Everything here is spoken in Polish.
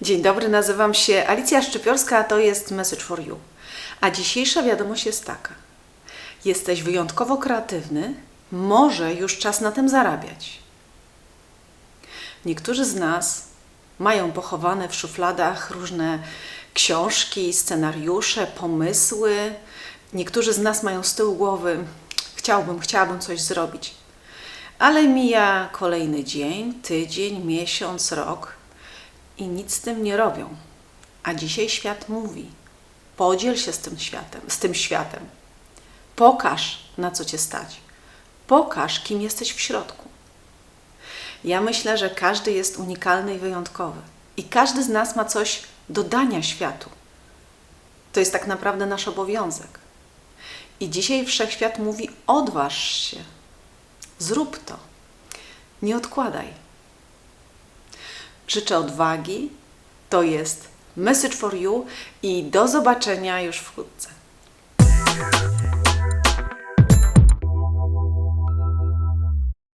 Dzień dobry, nazywam się Alicja Szczypiorska, a to jest Message for You. A dzisiejsza wiadomość jest taka. Jesteś wyjątkowo kreatywny, może już czas na tym zarabiać. Niektórzy z nas mają pochowane w szufladach różne książki, scenariusze, pomysły. Niektórzy z nas mają z tyłu głowy: chciałbym, chciałabym coś zrobić. Ale mija kolejny dzień, tydzień, miesiąc, rok i nic z tym nie robią. A dzisiaj świat mówi: podziel się z tym światem, z tym światem. Pokaż, na co cię stać. Pokaż, kim jesteś w środku. Ja myślę, że każdy jest unikalny i wyjątkowy. I każdy z nas ma coś do dania światu. To jest tak naprawdę nasz obowiązek. I dzisiaj wszechświat mówi: odważ się, zrób to, nie odkładaj. Życzę odwagi. To jest Message for You i do zobaczenia już wkrótce.